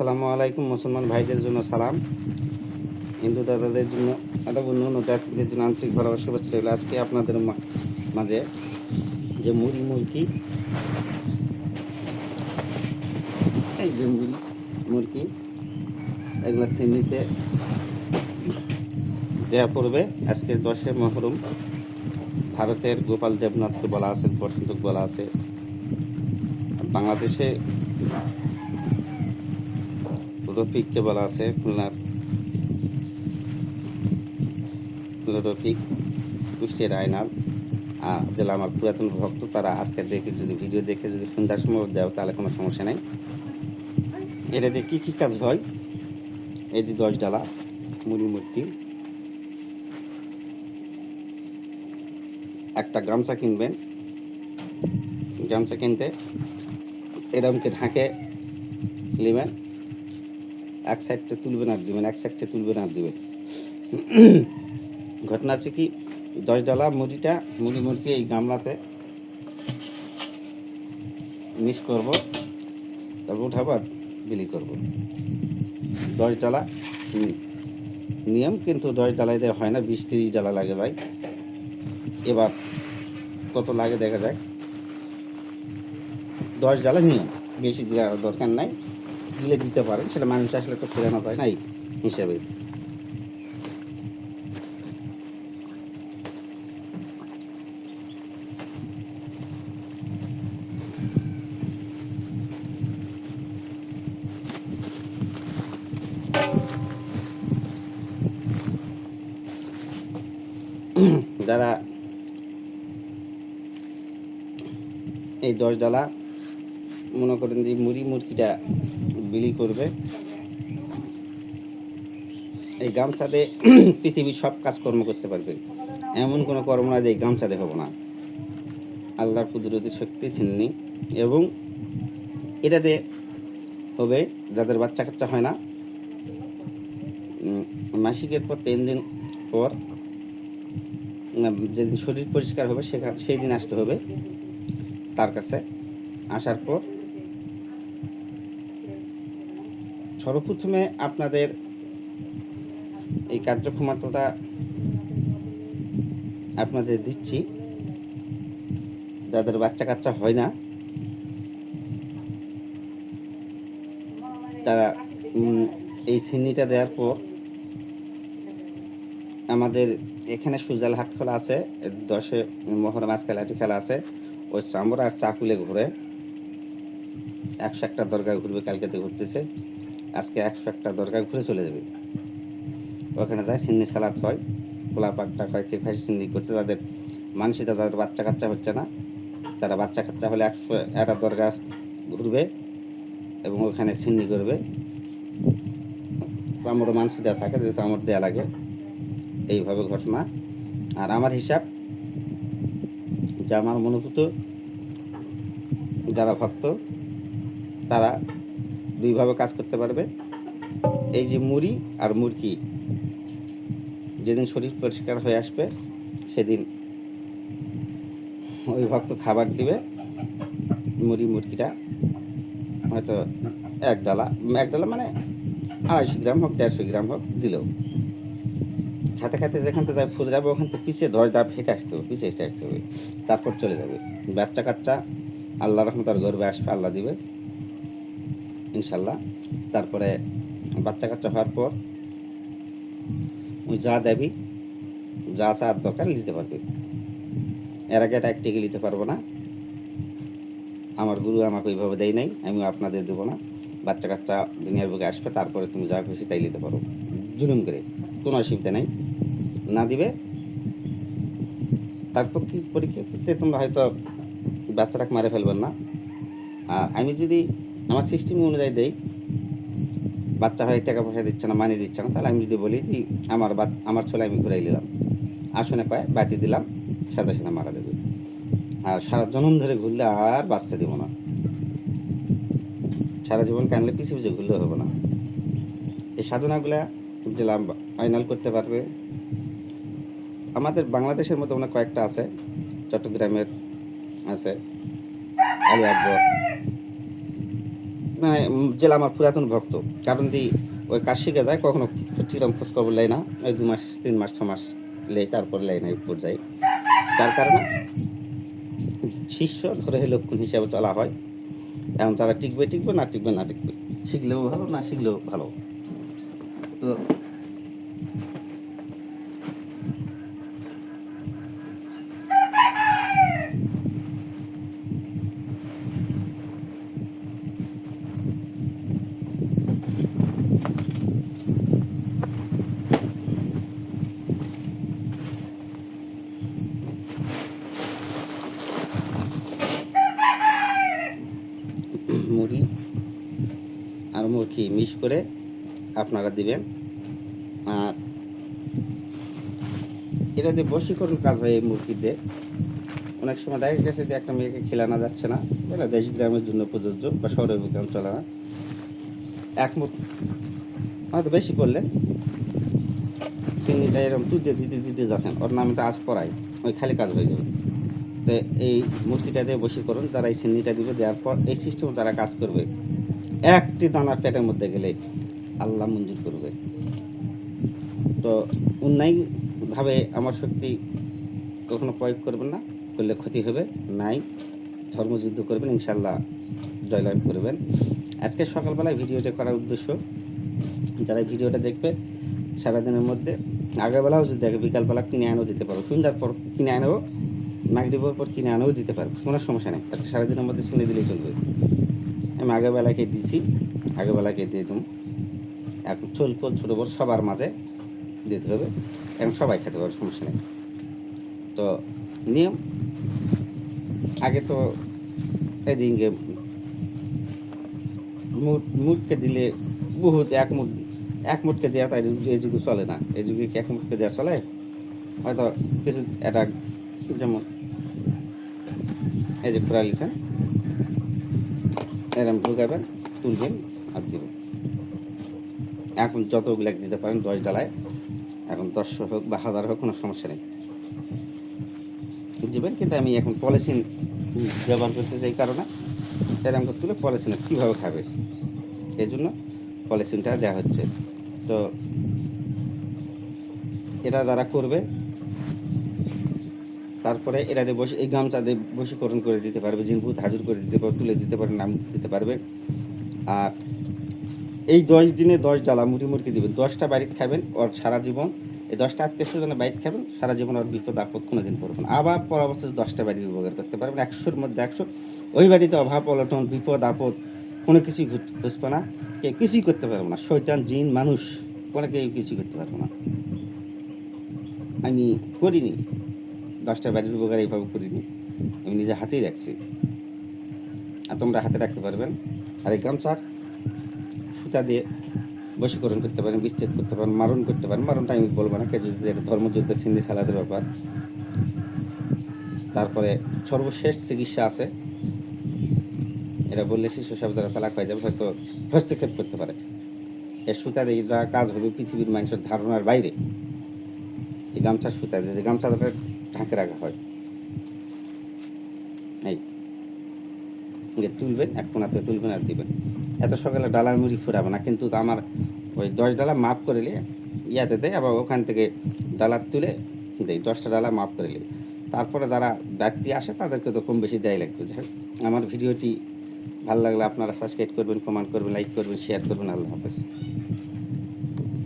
আসসালামু আলাইকুম, মুসলমান ভাইদের জন্য সালাম। হিন্দু দাদাদের জন্য এটা অন্য অন্য জাতিদের জন্য আন্তরিক ভালোবাসা রইল। আজকে আপনাদের মাঝে যে মুড়ি মুরগি এই যে মুড়ি মুরগি এগুলো চিনিতে দেওয়া পড়বে। আজকে দশে মহরম, ভারতের গোপাল দেবনাথকে বলা আছে, বসন্তক বলা আছে। বাংলাদেশে রফিককে বলা আছে, খুলনার রফিক কুষ্টিয়ার আয়নাল। যেটা আমার পুরাতন ভক্ত, তারা আজকে দেখে যদি ভিডিও দেখে যদি সন্ধ্যার সময় দেও তাহলে কোনো সমস্যা নাই। এটা দিয়ে কী কী কাজ হয়? যে দশ ডালা, মুড়ি মূর্তি একটা গামছা কিনবেন। গামছা কিনতে এরমকে ঢাকে নেবেন। এক সাইডটা তুলবেন আর দিবেন, এক সাইডটা তুলবেন আর দেবেন। ঘটনা আছে কি, দশ ডালা মুড়িটা, মুড়ি মুড়কি এই গামলাতে মিক্স করব, তারপর উঠাবো আর বিলি করব। দশ ডালা নিয়ম কিন্তু দশ ডালাই দেওয়া হয় না, বিশ তিরিশ ডালা লাগে যায় এবার কত লাগে দেখা যায় দশ ডালা নিয়ম, বেশি দেওয়ার দরকার নাই। দিলে দিতে পারেন, সেটা মানুষ আসলে তো ফেরানো হয় নাই হিসাবে। যারা এই দশ ডালা মনে করেন যে মুড়ি মুরগিটা বিলি করবে। এই গামছাতে পৃথিবীর সব কাজকর্ম করতে পারবে। এমন কোনো কর্ম না যে এই হব না। আল্লাহর কুদরতি শক্তি চিননি এবং এটাতে হবে যাদের বাচ্চা কাচ্চা হয় না মাসিকের পর তিন দিন পর যেদিন শরীর পরিষ্কার হবে সেখানে সেই দিন আসতে হবে। তার কাছে আসার পর সর্বপ্রথমে আপনাদের এই কার্যক্ষমতাটা আপনাদের দিচ্ছি। যাদের বাচ্চা কাচ্চা হয় না, তারা এই চিনিটা দেওয়ার পর আমাদের এখানে সুজাল হাট খেলা আছে, দশে মহরম আজ খেলাটি খেলা আছে। ওই চামড়া আর চাকুলে ঘুরে একশো একটা দরগা ঘুরবে, কালকেতে ঘুরতেছে। আজকে একশো একটা দরগা ঘুরে চলে যাবে। ওখানে যায় সিন্নি সালাত হয় খোলা পাকটা হয়, কে ফাঁসি সিন্নি করছে তাদের মানসিকতা, যাদের বাচ্চা কাচ্চা হচ্ছে না, তারা বাচ্চা কাচ্চা হলে একশো একটা দরগা ঘুরবে এবং ওখানে সিন্নি করবে। চামড় মানসিকতা থাকে যে চামড় দেওয়া লাগে, এইভাবে ঘটনা। আর আমার হিসাব, যে আমার মনোভূত যারা ভক্ত, তারা দুইভাবে কাজ করতে পারবে। এই যে মুড়ি আর মুরগি যেদিন শরীর পরিষ্কার হয়ে আসবে, সেদিন ওই ভক্ত খাবার দিবে, মুড়ি মুরগিটা হয়তো এক ডালা এক ডালা মানে আড়াইশো গ্রাম হোক, দেড়শো গ্রাম হোক দিলেও। খাতে খাতে যেখান থেকে ফুলে যাবে, ওখান থেকে পিছিয়ে দশ ধাপ হেঁটে আসতে হবে, পিছিয়ে হেঁটে আসতে হবে। তারপর চলে যাবে। বাচ্চা কাচ্চা আল্লাহ রহমত আর গর্বে আসবে, আল্লাহ দিবে। ইনশাল্লাহ। তারপরে বাচ্চা কাচ্চা হওয়ার পর ওই যা দেবি, যা চার দরকার নিতে পারবে। এর আগে এটা একটিকে নিতে পারব না। আমার গুরু আমাকে ওইভাবে দেয় নাই, আমিও আপনাদের দেবো না। বাচ্চা কাচ্চা দুনিয়ার বুকে আসবে, তারপরে তুমি যা খুশি তাই নিতে পারো। জুলুম করে, কোনো অসুবিধা নেই। না দিবে, তারপর কি পরীক্ষা করতে তোমরা হয়তো বাচ্চাটাকে মারে ফেলবেন না। আর আমি যদি আমার সিস্টেম অনুযায়ী দেই। বাচ্চা হয় টাকা পয়সা দিচ্ছে না মানি দিচ্ছে না, তাহলে আমি যদি বলি আমার আমার ছেলে আমি ঘুরাই নিলাম। আসনে পায়ে বাতি দিলাম সাদা সাদা মারা দেবে আর সারা জনম ধরে ঘুরলে আর বাচ্চা দিব না। সারা জীবন কানলে পিছিয়ে পিছিয়ে ঘুরলে হবে না। এই সাধনাগুলা দিলাম ফাইনাল করতে পারবে, আমাদের বাংলাদেশের মধ্যে অনেক কয়েকটা আছে, চট্টগ্রামের আছে আলী আকবর মানে জেলা আমার পুরাতন ভক্ত। কারণ দি, ওই কাজ শিখে যায়, কখনো ঠিকরকম খোঁজ খবর লেয় না। ওই দু মাস, তিন মাস, ছ মাস লেয় তারপর লেয় না উপর যায় তার কারণে শিষ্য ধরে লক্ষণ হিসাবে চলা হয়। এখন তারা টিকবে টিকবে, না টিকবে না টিকবে। শিখলেও ভালো, না শিখলেও ভালো। তো মুড়ি মুরগি মিশ করে আপনারা দিবেন? আর এটা যে বশীকরণ কাজ হয় এই মুরগিতে অনেক সময় দেখা গেছে যে একটা মেয়েকে খেলানো যাচ্ছে না। এটা দেশ গ্রামের জন্য প্রযোজ্য বা শহরের বিজ্ঞান চলে না। এক মুঠ হয়তো বেশি করলে চিনিটা এরকম তুলতে, দিতে দিতে যাচ্ছেন। ওর নামে তো আজ পড়াই। ওই খালি কাজ হয়ে যাবে। তো এই মূর্তিটা দিয়ে বশীকরণ, যারা এই চিনিটা দিবে, দেওয়ার পর এই সিস্টেম যারা কাজ করবে। একটি দানার পেটের মধ্যে গেলে আল্লাহ মঞ্জুর করবে। তো অন্যায়ভাবে আমার শক্তি কখনো প্রয়োগ করবেন না, করলে ক্ষতি হবে। নাই, ধর্মযুদ্ধ করবেন ইনশাল্লাহ জয়লাভ করবেন। আজকে সকালবেলায় ভিডিওটা করার উদ্দেশ্য, যারা ভিডিওটা দেখবে সারাদিনের মধ্যে, আগেরবেলাও যদি দেখে বিকালবেলা কিনে আনেও দিতে পারো, সন্ধ্যার পর কিনে আনেও, মাগরিবের পর কিনে আনেও দিতে পারব কোনো সমস্যা নেই। আজকে সারাদিনের মধ্যে চিনে দিলেই চলবে। আমি আগেবেলাকে দিছি আগেবেলাকে দিয়ে দিন এখন চলপো ছোটো বড় সবার মাঝে দিতে হবে। এখন সবাই খেতে পারবে, সমস্যা নেই। তো নিয়ম। আগে তো এদিনকে মুট, মুটকে দিলে বহুত এক মুট এক দেওয়া তাই এই যুগে চলে না। এই যুগে এক মুটকে দেওয়া চলে? হয়তো কিছু একটা যেমন এই যে লিছেন এরকম ঢুকাবেন তুলবেন আর দেবেন। এখন যতগুলো দিতে পারেন, দশ জ্বালায়। এখন দশশো হোক বা হাজার হোক, কোনো সমস্যা নেই। দেবেন, কিন্তু আমি এখন পলিসিন ব্যবহার করতে চাই কারণে। সেরকম করে তুলে পলিসিনে কীভাবে খাবে? এই জন্য পলিসিনটা দেওয়া হচ্ছে। তো এটা যারা করবে তারপরে এরা বসে, এই গামছা দিয়ে বশীকরণ করে দিতে পারবে, জিনভূত হাজির করে দিতে পারবে, তুলে দিতে পারবে, নাম দিতে পারবে। আর এই দশ দিনে দশ জ্বালা মুড়ি মুরগি দিবেন। দশটা বাড়িতে খাবেন, ওর সারা জীবন, এই দশটা আত্মীয় স্বজনের বাড়িতে খাবেন, সারা জীবন ওর বিপদ আপদ কোনো দিন পড়বেন আবার পর অবস্থায় দশটা বাড়ির উপকার করতে পারবেন, একশোর মধ্যে একশো। ওই বাড়িতে অভাব অলটন বিপদ, আপদ, কোনো কিছুই ঘুচবে না। কেউ কিছুই করতে পারব না। শৈতান জিন, মানুষ, কোনো কেউ কিছুই করতে পারব না। আমি করিনি। দশটা বাড়ির উপকার এইভাবে করিনি। আমি নিজে হাতেই রাখছি। আর তোমরা হাতে রাখতে পারবেন। আর এই গামছার সুতা দিয়ে বশীকরণ করতে পারেন, বিচ্ছেদ করতে পারেন, মারণ করতে পারেন। মারণটা আমি বলব না এটা ধর্মযুদ্ধের চিন্দি সালাদের ব্যাপার। তারপরে সর্বশেষ চিকিৎসা আছে। এটা বললে শিশু সব যারা চালাক হয়ে যাবে, হয়তো হস্তক্ষেপ করতে পারে। এর সুতা দিয়ে যা কাজ হবে পৃথিবীর মানুষের ধারণার বাইরে। এই গামছার সুতা দিয়ে যে গামছাটা ঢাকে রাখা হয়। এই যে তুলবেন, এক কোনাতে তুলবেন আর দিবেন। এত সকালে ডালার মুড়ি ফুরাবে না, কিন্তু আমার ওই দশ ডালা মাপ করে নিয়ে ইয়াতে দেয় আবার ওখান থেকে ডালা তুলে দেয় দশটা ডালা মাপ করে নিয়ে তারপরে যারা ব্যক্তি আসে, তাদেরকে তো কম বেশি দেয় লাগবে। যাই আমার ভিডিওটি ভালো লাগলে আপনারা সাবস্ক্রাইব করবেন কমেন্ট করবেন লাইক করবেন শেয়ার করবেন। আল্লাহ হাফেজ।